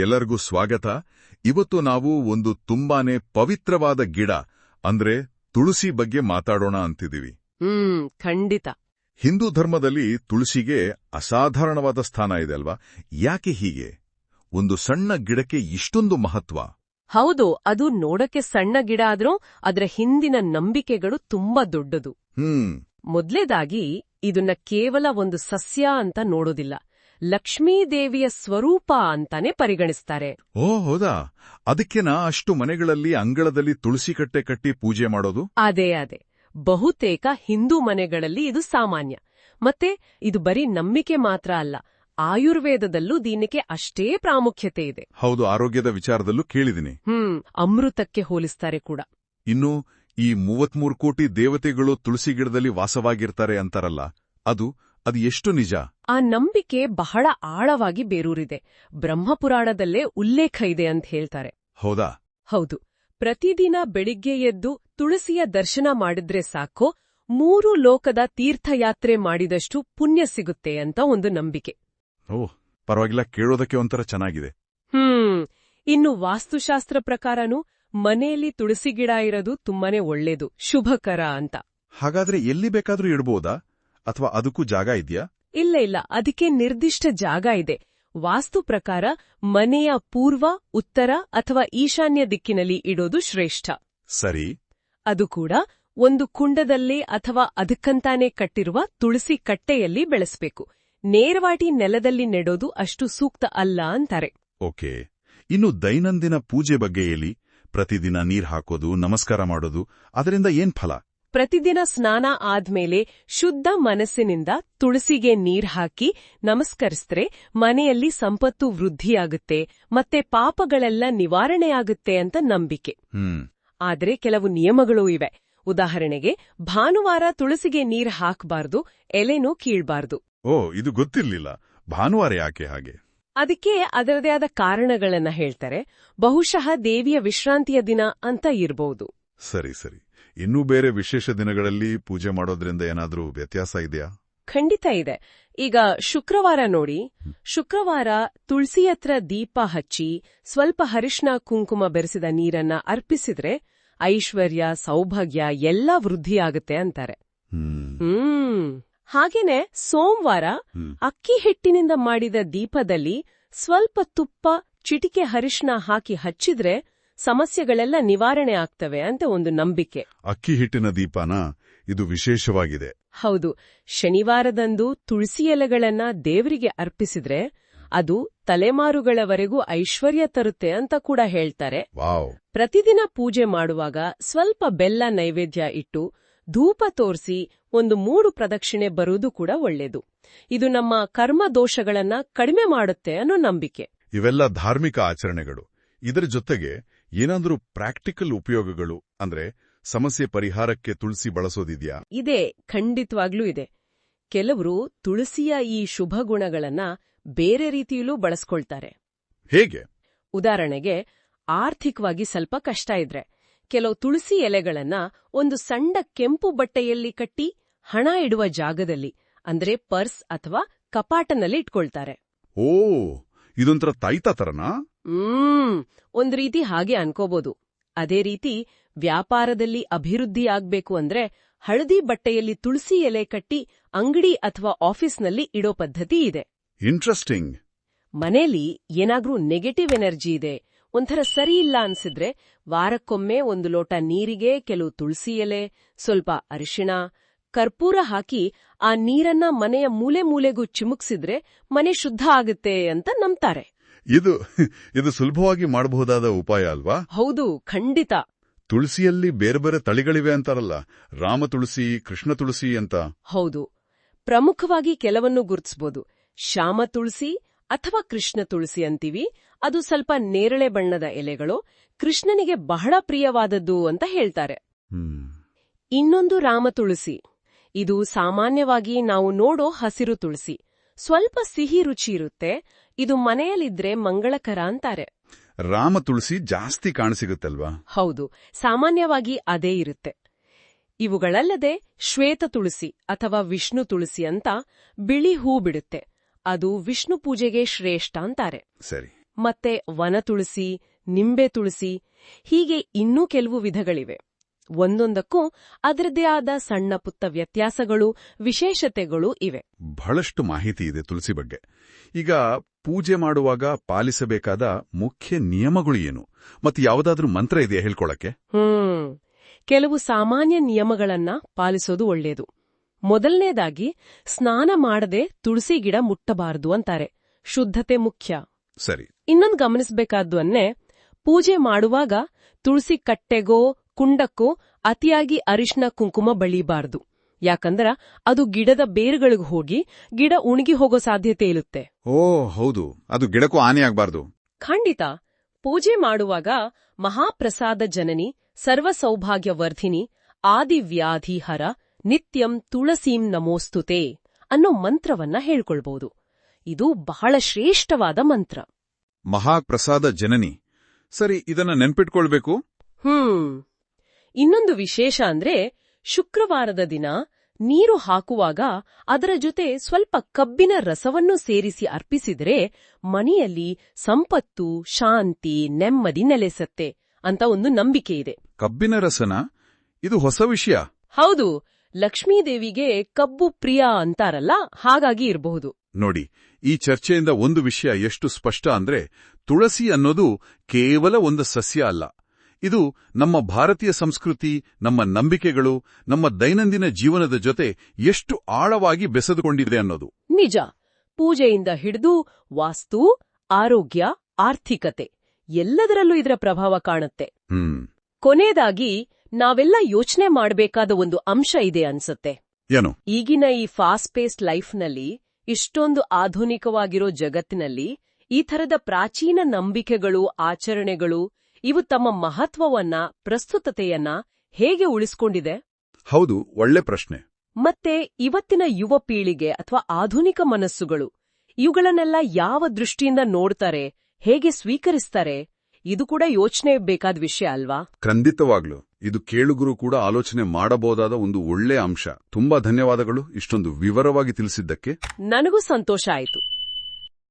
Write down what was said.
ಎಲ್ಲರಿಗೂ ಸ್ವಾಗತ. ಇವತ್ತು ನಾವು ಒಂದು ತುಂಬಾನೇ ಪವಿತ್ರವಾದ ಗಿಡ ಅಂದ್ರೆ ತುಳಸಿ ಬಗ್ಗೆ ಮಾತಾಡೋಣ ಅಂತಿದ್ದೀವಿ. ಹ್ಮ್ ಖಂಡಿತ. ಹಿಂದೂ ಧರ್ಮದಲ್ಲಿ ತುಳಸಿಗೆ ಅಸಾಧಾರಣವಾದ ಸ್ಥಾನ ಇದೆ ಅಲ್ವಾ? ಯಾಕೆ ಹೀಗೆ? ಒಂದು ಸಣ್ಣ ಗಿಡಕ್ಕೆ ಇಷ್ಟೊಂದು ಮಹತ್ವ. ಹೌದು ಅದು ನೋಡಕ್ಕೆ ಸಣ್ಣ ಗಿಡ ಆದ್ರೂ ಅದರ ಹಿಂದಿನ ನಂಬಿಕೆಗಳು ತುಂಬಾ ದೊಡ್ಡದು. ಹ್ಮ್. ಮೊದ್ಲೇದಾಗಿ ಇದನ್ನ ಕೇವಲ ಒಂದು ಸಸ್ಯ ಅಂತ ನೋಡೋದಿಲ್ಲ. ಲಕ್ಷ್ಮೀದೇವಿಯ ಸ್ವರೂಪ ಅಂತಾನೆ ಪರಿಗಣಿಸ್ತಾರೆ. ಓ ಹೌದಾ? ಅದಕ್ಕೆನಾ ಅಷ್ಟು ಮನೆಗಳಲ್ಲಿ ಅಂಗಳದಲ್ಲಿ ತುಳಸಿ ಕಟ್ಟೆ ಕಟ್ಟಿ ಪೂಜೆ ಮಾಡೋದು? ಅದೇ ಅದೇ. ಬಹುತೇಕ ಹಿಂದೂ ಮನೆಗಳಲ್ಲಿ ಇದು ಸಾಮಾನ್ಯ. ಮತ್ತೆ ಇದು ಬರೀ ನಂಬಿಕೆ ಮಾತ್ರ ಅಲ್ಲ ಆಯುರ್ವೇದದಲ್ಲೂ ದೀನಕ್ಕೆ ಅಷ್ಟೇ ಪ್ರಾಮುಖ್ಯತೆ ಇದೆ. ಹೌದು ಆರೋಗ್ಯದ ವಿಚಾರದಲ್ಲೂ ಕೇಳಿದಿನಿ ಹ್ಮ್ ಅಮೃತಕ್ಕೆ ಹೋಲಿಸ್ತಾರೆ ಕೂಡ. ಇನ್ನು ಈ ಮೂವತ್ಮೂರು ಕೋಟಿ ದೇವತೆಗಳು ತುಳಸಿ ಗಿಡದಲ್ಲಿ ವಾಸವಾಗಿರ್ತಾರೆ ಅಂತಾರಲ್ಲ ಅದು ಅದು ಎಷ್ಟು ನಿಜ? ಆ ನಂಬಿಕೆ ಬಹಳ ಆಳವಾಗಿ ಬೇರೂರಿದೆ. ಬ್ರಹ್ಮಪುರಾಣದಲ್ಲೇ ಉಲ್ಲೇಖ ಇದೆ ಅಂತ ಹೇಳ್ತಾರೆ. ಹೌದಾ? ಹೌದು. ಪ್ರತಿದಿನ ಬೆಳಿಗ್ಗೆ ಎದ್ದು ತುಳಸಿಯ ದರ್ಶನ ಮಾಡಿದ್ರೆ ಸಾಕು ಮೂರು ಲೋಕದ ತೀರ್ಥಯಾತ್ರೆ ಮಾಡಿದಷ್ಟು ಪುಣ್ಯ ಸಿಗುತ್ತೆ ಅಂತ ಒಂದು ನಂಬಿಕೆ. ಓ ಪರವಾಗಿಲ್ಲ ಕೇಳೋದಕ್ಕೆ ಒಂಥರ ಚೆನ್ನಾಗಿದೆ. ಹ್ಮ್. ಇನ್ನು ವಾಸ್ತುಶಾಸ್ತ್ರ ಪ್ರಕಾರನೂ ಮನೆಯಲ್ಲಿ ತುಳಸಿ ಗಿಡ ಇರೋದು ತುಂಬಾನೇ ಒಳ್ಳೇದು ಶುಭಕರ ಅಂತ. ಹಾಗಾದ್ರೆ ಎಲ್ಲಿ ಬೇಕಾದ್ರೂ ಇಡ್ಬೋದಾ? ಅಥವಾ ಅದಕ್ಕೂ ಜಾಗ ಇದೆಯಾ? ಇಲ್ಲ ಇಲ್ಲ. ಅದಕ್ಕೆ ನಿರ್ದಿಷ್ಟ ಜಾಗ ಇದೆ. ವಾಸ್ತು ಪ್ರಕಾರ ಮನೆಯ ಪೂರ್ವ ಉತ್ತರ ಅಥವಾ ಈಶಾನ್ಯ ದಿಕ್ಕಿನಲ್ಲಿ ಇಡೋದು ಶ್ರೇಷ್ಠ. ಸರಿ. ಅದು ಕೂಡ ಒಂದು ಕುಂಡದಲ್ಲಿ ಅಥವಾ ಅದಕ್ಕಂತಾನೆ ಕಟ್ಟಿರುವ ತುಳಸಿ ಕಟ್ಟೆಯಲ್ಲಿ ಬೆಳೆಸಬೇಕು. ನೇರವಾಟಿ ನೆಲದಲ್ಲಿ ನೆಡೋದು ಅಷ್ಟು ಸೂಕ್ತ ಅಲ್ಲ ಅಂತಾರೆ. ಓಕೆ. ಇನ್ನು ದೈನಂದಿನ ಪೂಜೆ ಬಗ್ಗೆ ಹೇಳಿ. ಪ್ರತಿದಿನ ನೀರ್ ಹಾಕೋದು ನಮಸ್ಕಾರ ಮಾಡೋದು ಅದರಿಂದ ಏನ್ ಫಲ? ಪ್ರತಿದಿನ ಸ್ನಾನ ಆದ್ಮೇಲೆ ಶುದ್ಧ ಮನಸ್ಸಿನಿಂದ ತುಳಸಿಗೆ ನೀರ್ ಹಾಕಿ ನಮಸ್ಕರಿಸಿದ್ರೆ ಮನೆಯಲ್ಲಿ ಸಂಪತ್ತು ವೃದ್ಧಿಯಾಗುತ್ತೆ ಮತ್ತೆ ಪಾಪಗಳೆಲ್ಲ ನಿವಾರಣೆಯಾಗುತ್ತೆ ಅಂತ ನಂಬಿಕೆ. ಆದರೆ ಆದ್ರೆ ಕೆಲವು ನಿಯಮಗಳೂ ಇವೆ. ಉದಾಹರಣೆಗೆ ಭಾನುವಾರ ತುಳಸಿಗೆ ನೀರ್ ಹಾಕಬಾರ್ದು ಎಲೆನೂ ಕೀಳ್ಬಾರ್ದು. ಓ ಇದು ಗೊತ್ತಿರ್ಲಿಲ್ಲ. ಭಾನುವಾರ ಯಾಕೆ ಹಾಗೆ? ಅದಕ್ಕೆ ಅದರದೇ ಆದ ಕಾರಣಗಳನ್ನ ಹೇಳ್ತಾರೆ. ಬಹುಶಃ ದೇವಿಯ ವಿಶ್ರಾಂತಿಯ ದಿನ ಅಂತ ಇರಬಹುದು ಸರಿ ಸರಿ. ಇನ್ನೂ ಬೇರೆ ವಿಶೇಷ ದಿನಗಳಲ್ಲಿ ಪೂಜೆ ಮಾಡೋದ್ರಿಂದ ಏನಾದರೂ ವ್ಯತ್ಯಾಸ ಇದೆಯಾ? ಖಂಡಿತ ಇದೆ. ಈಗ ಶುಕ್ರವಾರ ನೋಡಿ. ಶುಕ್ರವಾರ ತುಳಸಿ ಹತ್ರ ದೀಪ ಹಚ್ಚಿ ಸ್ವಲ್ಪ ಹರಿಶ್ನ ಕುಂಕುಮ ಬೆರೆಸಿದ ನೀರನ್ನ ಅರ್ಪಿಸಿದ್ರೆ ಐಶ್ವರ್ಯ ಸೌಭಾಗ್ಯ ಎಲ್ಲ ವೃದ್ಧಿಯಾಗುತ್ತೆ ಅಂತಾರೆ. ಹ್ಮ್. ಹಾಗೇನೆ ಸೋಮವಾರ ಅಕ್ಕಿ ಹಿಟ್ಟಿನಿಂದ ಮಾಡಿದ ದೀಪದಲ್ಲಿ ಸ್ವಲ್ಪ ತುಪ್ಪ ಚಿಟಿಕೆ ಹರಿಶ್ನ ಹಾಕಿ ಹಚ್ಚಿದ್ರೆ ಸಮಸ್ಯೆಗಳೆಲ್ಲ ನಿವಾರಣೆ ಆಗ್ತವೆ ಅಂತ ಒಂದು ನಂಬಿಕೆ. ಅಕ್ಕಿ ಹಿಟ್ಟಿನ ದೀಪನ ಇದು ವಿಶೇಷವಾಗಿದೆ. ಹೌದು ಶನಿವಾರದಂದು ತುಳಸಿ ಎಲೆಗಳನ್ನ ದೇವರಿಗೆ ಅರ್ಪಿಸಿದ್ರೆ ಅದು ತಲೆಮಾರುಗಳವರೆಗೂ ಐಶ್ವರ್ಯ ತರುತ್ತೆ ಅಂತ ಕೂಡ ಹೇಳ್ತಾರೆ. ಪ್ರತಿದಿನ ಪೂಜೆ ಮಾಡುವಾಗ ಸ್ವಲ್ಪ ಬೆಲ್ಲ ನೈವೇದ್ಯ ಇಟ್ಟು ಧೂಪ ತೋರಿಸಿ ಒಂದು ಮೂಡು ಪ್ರದಕ್ಷಿಣೆ ಬರುವುದು ಕೂಡ ಒಳ್ಳೆಯದು. ಇದು ನಮ್ಮ ಕರ್ಮ ದೋಷಗಳನ್ನ ಕಡಿಮೆ ಮಾಡುತ್ತೆ ಅನ್ನೋ ನಂಬಿಕೆ. ಇವೆಲ್ಲ ಧಾರ್ಮಿಕ ಆಚರಣೆಗಳು. ಇದರ ಜೊತೆಗೆ ಏನಾದ್ರೂ ಪ್ರಾಕ್ಟಿಕಲ್ ಉಪಯೋಗಗಳು ಅಂದ್ರೆ ಸಮಸ್ಯೆ ಪರಿಹಾರಕ್ಕೆ ತುಳಸಿ ಬಳಸೋದಿದ್ಯಾ? ಇದೆ ಖಂಡಿತವಾಗ್ಲೂ ಇದೆ. ಕೆಲವರು ತುಳಸಿಯ ಈ ಶುಭ ಗುಣಗಳನ್ನ ಬೇರೆ ರೀತಿಯಲ್ಲೂ ಬಳಸ್ಕೊಳ್ತಾರೆ. ಹೇಗೆ? ಉದಾಹರಣೆಗೆ ಆರ್ಥಿಕವಾಗಿ ಸ್ವಲ್ಪ ಕಷ್ಟ ಇದ್ರೆ ಕೆಲವು ತುಳಸಿ ಎಲೆಗಳನ್ನ ಒಂದು ಸಣ್ಣ ಕೆಂಪು ಬಟ್ಟೆಯಲ್ಲಿ ಕಟ್ಟಿ ಹಣ ಇಡುವ ಜಾಗದಲ್ಲಿ ಅಂದ್ರೆ ಪರ್ಸ್ ಅಥವಾ ಕಪಾಟನಲ್ಲಿ ಇಟ್ಕೊಳ್ತಾರೆ. ಓ ಇದೊಂಥರ ತಾಯ್ತ ತರನಾ? ಹ್ಮ್ ಒಂದ್ ರೀತಿ ಹಾಗೆ ಅನ್ಕೋಬಹುದು ಅದೇ ರೀತಿ ವ್ಯಾಪಾರದಲ್ಲಿ ಅಭಿವೃದ್ಧಿ ಆಗ್ಬೇಕು ಅಂದ್ರೆ ಹಳದಿ ಬಟ್ಟೆಯಲ್ಲಿ ತುಳಸಿ ಎಲೆ ಕಟ್ಟಿ ಅಂಗಡಿ ಅಥವಾ ಆಫೀಸ್ನಲ್ಲಿ ಇಡೋ ಪದ್ಧತಿ ಇದೆ. ಇಂಟ್ರೆಸ್ಟಿಂಗ್ ಮನೆಯಲ್ಲಿ ಏನಾದ್ರೂ ನೆಗೆಟಿವ್ ಎನರ್ಜಿ ಇದೆ ಒಂಥರ ಸರಿ ಇಲ್ಲ ಅನ್ಸಿದ್ರೆ ವಾರಕ್ಕೊಮ್ಮೆ ಒಂದು ಲೋಟ ನೀರಿಗೆ ಕೆಲವು ತುಳಸಿ ಎಲೆ ಸ್ವಲ್ಪ ಅರಿಶಿಣ ಕರ್ಪೂರ ಹಾಕಿ ಆ ನೀರನ್ನ ಮನೆಯ ಮೂಲೆ ಮೂಲೆಗೂ ಚಿಮುಕ್ಸಿದ್ರೆ ಮನೆ ಶುದ್ಧ ಆಗುತ್ತೆ ಅಂತ ನಂಬ್ತಾರೆ. ಇದು ಇದು ಸುಲಭವಾಗಿ ಮಾಡಬಹುದಾದ ಉಪಾಯ ಅಲ್ವಾ? ಹೌದು ಖಂಡಿತ. ತುಳಸಿಯಲ್ಲಿ ಬೇರೆ ಬೇರೆ ತಳಿಗಳಿವೆ ಅಂತಾರಲ್ಲ ರಾಮ ತುಳಸಿ ಕೃಷ್ಣ ತುಳಸಿ ಅಂತ. ಹೌದು. ಪ್ರಮುಖವಾಗಿ ಕೆಲವನ್ನು ಗುರುತಿಸಬಹುದು ಶ್ಯಾಮ ತುಳಸಿ ಅಥವಾ ಕೃಷ್ಣ ತುಳಸಿ ಅಂತೀವಿ. ಅದು ಸ್ವಲ್ಪ ನೇರಳೆ ಬಣ್ಣದ ಎಲೆಗಳು. ಕೃಷ್ಣನಿಗೆ ಬಹಳ ಪ್ರಿಯವಾದದ್ದು ಅಂತ ಹೇಳ್ತಾರೆ. ಇನ್ನೊಂದು ರಾಮ ತುಳಸಿ. ಇದು ಸಾಮಾನ್ಯವಾಗಿ ನಾವು ನೋಡೋ ಹಸಿರು ತುಳಸಿ. ಸ್ವಲ್ಪ ಸಿಹಿ ರುಚಿ ಇರುತ್ತೆ ಇದು ಮನೆಯಲ್ಲಿದ್ರೆ ಮಂಗಳಕರ ಅಂತಾರೆ. ರಾಮ ತುಳಸಿ ಜಾಸ್ತಿ ಕಾಣಸಿಗುತ್ತಲ್ವಾ ಹೌದು ಸಾಮಾನ್ಯವಾಗಿ ಅದೇ ಇರುತ್ತೆ. ಇವುಗಳಲ್ಲದೆ ಶ್ವೇತ ತುಳಸಿ ಅಥವಾ ವಿಷ್ಣು ತುಳಸಿ ಅಂತ ಬಿಳಿ ಹೂ ಬಿಡುತ್ತೆ. ಅದು ವಿಷ್ಣು ಪೂಜೆಗೆ ಶ್ರೇಷ್ಠ ಅಂತಾರೆ. ಸರಿ. ಮತ್ತೆ ವನ ತುಳಸಿ ನಿಂಬೆ ತುಳಸಿ ಹೀಗೆ ಇನ್ನೂ ಕೆಲವು ವಿಧಗಳಿವೆ. ಒಂದೊಂದಕ್ಕೂ ಅದರದೇ ಆದ ಸಣ್ಣ ಪುತ್ತ ವ್ಯತ್ಯಾಸಗಳು ವಿಶೇಷತೆಗಳು ಇವೆ. ಬಹಳಷ್ಟು ಮಾಹಿತಿ ಇದೆ ತುಳಸಿ ಬಗ್ಗೆ. ಈಗ ಪೂಜೆ ಮಾಡುವಾಗ ಪಾಲಿಸಬೇಕಾದ ಮುಖ್ಯ ನಿಯಮಗಳು ಏನು? ಮತ್ತು ಯಾವುದಾದ್ರೂ ಮಂತ್ರ ಇದೆಯಾ ಹೇಳ್ಕೊಳಕ್ಕೆ? ಹ್ಮ್. ಕೆಲವು ಸಾಮಾನ್ಯ ನಿಯಮಗಳನ್ನ ಪಾಲಿಸೋದು ಒಳ್ಳೆಯದು ಮೊದಲನೇದಾಗಿ ಸ್ನಾನ ಮಾಡದೆ ತುಳಸಿ ಗಿಡ ಮುಟ್ಟಬಾರದು ಅಂತಾರೆ. ಶುದ್ಧತೆ ಮುಖ್ಯ. ಸರಿ. ಇನ್ನೊಂದು ಗಮನಿಸಬೇಕಾದ್ದು ಅನ್ನೇ ಪೂಜೆ ಮಾಡುವಾಗ ತುಳಸಿ ಕಟ್ಟೆಗೋ ಕುಂಡಕ್ಕೋ ಅತಿಯಾಗಿ ಅರಿಶಿನ ಕುಂಕುಮ ಬಳಿಬಾರದು ಯಾಕಂದ್ರ ಅದು ಗಿಡದ ಬೇರುಗಳಿಗೆ ಹೋಗಿ ಗಿಡ ಉಣಗಿ ಹೋಗೋ ಸಾಧ್ಯತೆ ಇರುತ್ತೆ. ಓ ಹೌದು. ಅದು ಗಿಡಕ್ಕೂ ಹಾನಿಯಾಗಬಾರ್ದು ಖಂಡಿತ. ಪೂಜೆ ಮಾಡುವಾಗ ಮಹಾಪ್ರಸಾದ ಜನನಿ ಸರ್ವ ವ್ಯಾಧಿ ಆದಿವ್ಯಾಧಿಹರ ನಿತ್ಯಂ ತುಳಸೀಂ ನಮೋಸ್ತುತೆ ಅನ್ನೋ ಮಂತ್ರವನ್ನ ಹೇಳ್ಕೊಳ್ಬಹುದು ಇದು ಬಹಳ ಶ್ರೇಷ್ಠವಾದ ಮಂತ್ರ. ಮಹಾಪ್ರಸಾದ ಜನನಿ. ಸರಿ ಇದನ್ನ ನೆನ್ಪಿಟ್ಕೊಳ್ಬೇಕು? ಹ್ಮ್. ಇನ್ನೊಂದು ವಿಶೇಷ ಅಂದ್ರೆ ಶುಕ್ರವಾರದ ದಿನ ನೀರು ಹಾಕುವಾಗ ಅದರ ಜೊತೆ ಸ್ವಲ್ಪ ಕಬ್ಬಿನ ರಸವನ್ನು ಸೇರಿಸಿ ಅರ್ಪಿಸಿದರೆ ಮನೆಯಲ್ಲಿ ಸಂಪತ್ತು ಶಾಂತಿ ನೆಮ್ಮದಿ ನೆಲೆಸತ್ತೆ ಅಂತ ಒಂದು ನಂಬಿಕೆ ಇದೆ. ಕಬ್ಬಿನ ರಸನ? ಇದು ಹೊಸ ವಿಷಯ. ಹೌದು ಲಕ್ಷ್ಮೀದೇವಿಗೆ ಕಬ್ಬು ಪ್ರಿಯ ಅಂತಾರಲ್ಲ ಹಾಗಾಗಿ ಇರಬಹುದು. ನೋಡಿ ಈ ಚರ್ಚೆಯಿಂದ ಒಂದು ವಿಷಯ ಎಷ್ಟು ಸ್ಪಷ್ಟ ಅಂದ್ರೆ ತುಳಸಿ ಅನ್ನೋದು ಕೇವಲ ಒಂದು ಸಸ್ಯ ಅಲ್ಲ. ಇದು ನಮ್ಮ ಭಾರತೀಯ ಸಂಸ್ಕೃತಿ ನಮ್ಮ ನಂಬಿಕೆಗಳು ನಮ್ಮ ದೈನಂದಿನ ಜೀವನದ ಜೊತೆ ಎಷ್ಟು ಆಳವಾಗಿ ಬೆಸೆದುಕೊಂಡಿದೆ ಅನ್ನೋದು. ನಿಜ. ಪೂಜೆಯಿಂದ ಹಿಡಿದು ವಾಸ್ತು ಆರೋಗ್ಯ ಆರ್ಥಿಕತೆ ಎಲ್ಲದರಲ್ಲೂ ಇದರ ಪ್ರಭಾವ ಕಾಣುತ್ತೆ. ಕೊನೆಯದಾಗಿ ನಾವೆಲ್ಲ ಯೋಚನೆ ಮಾಡಬೇಕಾದ ಒಂದು ಅಂಶ ಇದೆ ಅನ್ಸುತ್ತೆ. ಏನು? ಈಗಿನ ಈ ಫಾಸ್ಟ್ ಪೇಸ್ಡ್ ಲೈಫ್ನಲ್ಲಿ ಇಷ್ಟೊಂದು ಆಧುನಿಕವಾಗಿರೋ ಜಗತ್ತಿನಲ್ಲಿ ಈ ಥರದ ಪ್ರಾಚೀನ ನಂಬಿಕೆಗಳು ಆಚರಣೆಗಳು ಇವು ತಮ್ಮ ಮಹತ್ವವನ್ನ ಪ್ರಸ್ತುತತೆಯನ್ನ ಹೇಗೆ ಉಳಿಸ್ಕೊಂಡಿದೆ? ಹೌದು ಒಳ್ಳೆ ಪ್ರಶ್ನೆ. ಮತ್ತೆ ಇವತ್ತಿನ ಯುವ ಪೀಳಿಗೆ ಅಥವಾ ಆಧುನಿಕ ಮನಸ್ಸುಗಳು ಇವುಗಳನ್ನೆಲ್ಲ ಯಾವ ದೃಷ್ಟಿಯಿಂದ ನೋಡ್ತಾರೆ ಹೇಗೆ ಸ್ವೀಕರಿಸ್ತಾರೆ ಇದು ಕೂಡ ಯೋಚನೆ ಬೇಕಾದ ವಿಷಯ ಅಲ್ವಾ? ಖಂಡಿತವಾಗ್ಲು. ಇದು ಕೇಳುಗರು ಕೂಡ ಆಲೋಚನೆ ಮಾಡಬಹುದಾದ ಒಂದು ಒಳ್ಳೆ ಅಂಶ. ತುಂಬಾ ಧನ್ಯವಾದಗಳು ಇಷ್ಟೊಂದು ವಿವರವಾಗಿ ತಿಳಿಸಿದ್ದಕ್ಕೆ. ನನಗೂ ಸಂತೋಷ ಆಯ್ತು.